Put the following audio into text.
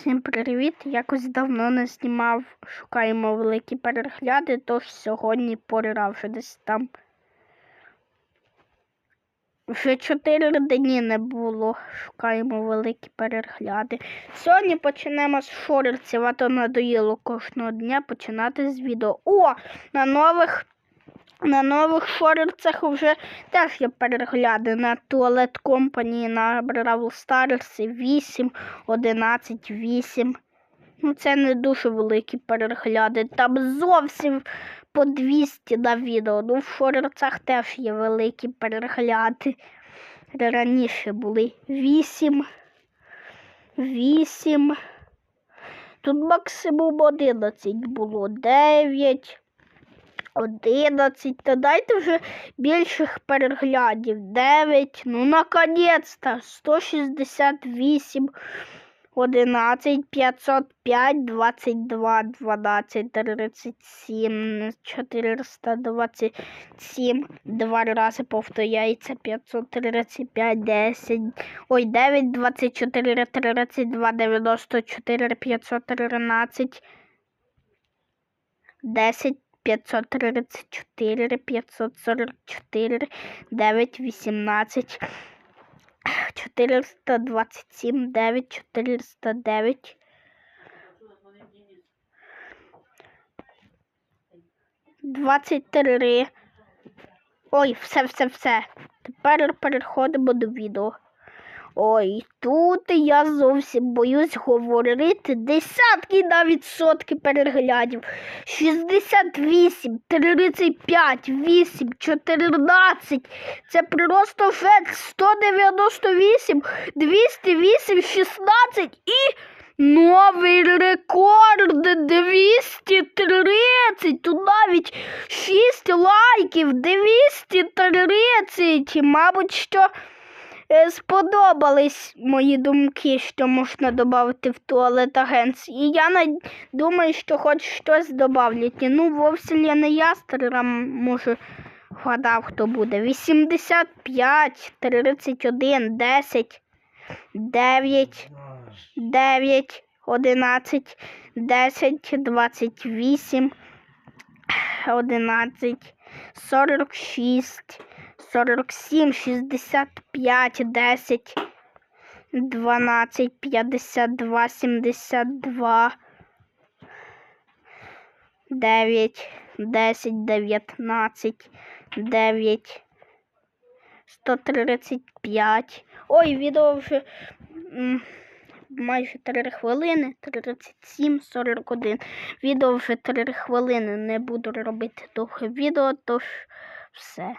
Всім привіт! Якось давно не знімав, шукаємо великі перегляди, тож сьогодні пора вже десь там. Вже чотири дні не було. Шукаємо великі перегляди. Сьогодні почнемо з шорерців, а то надоїло кожного дня починати з відео. О! На нових на нових шорерцях вже теж є перегляди на туалет компанії на Бравл Старс 8, 11, 8. Ну, це не дуже великі перегляди. Там зовсім по 200 на відео. Ну, в шорерцях теж є великі перегляди. Раніше були 8, 8. Тут максимум 11 було 9. 11, та дайте вже більших переглядів. 9, ну наконець-то 168, 11, 505, 22, 12, 37, 427, два рази повторяється, 535, 10, ой, 9, 24, 32, 94, 513, 10, 534, 544, 9, 18, 427, 9, 409. Двадцять три. Ой, все, все, все. Тепер переходимо до відео. Ой, тут я зовсім боюсь говорити. Десятки навіть сотки переглядів. 68, 35, 8, 14. Це просто фект 198, 208, 16 і новий рекорд 230. Тут навіть 6 лайків, 230. Мабуть, що сподобались мої думки, що можна додати в туалет агенції. І я думаю, що хоч щось додавлять. Ну, вовсе я не ястрам, може, вгадав, хто буде. 85, 31, 10, 9, 9, 11, 10, 28, 11, 46, 47, 65, 10, 12, 52, 72, 9, 10, 19, 9, 135. Ой, відео вже майже 3 хвилини, 37, 41. Відео вже 3 хвилини. Не буду робити довге відео, тож все.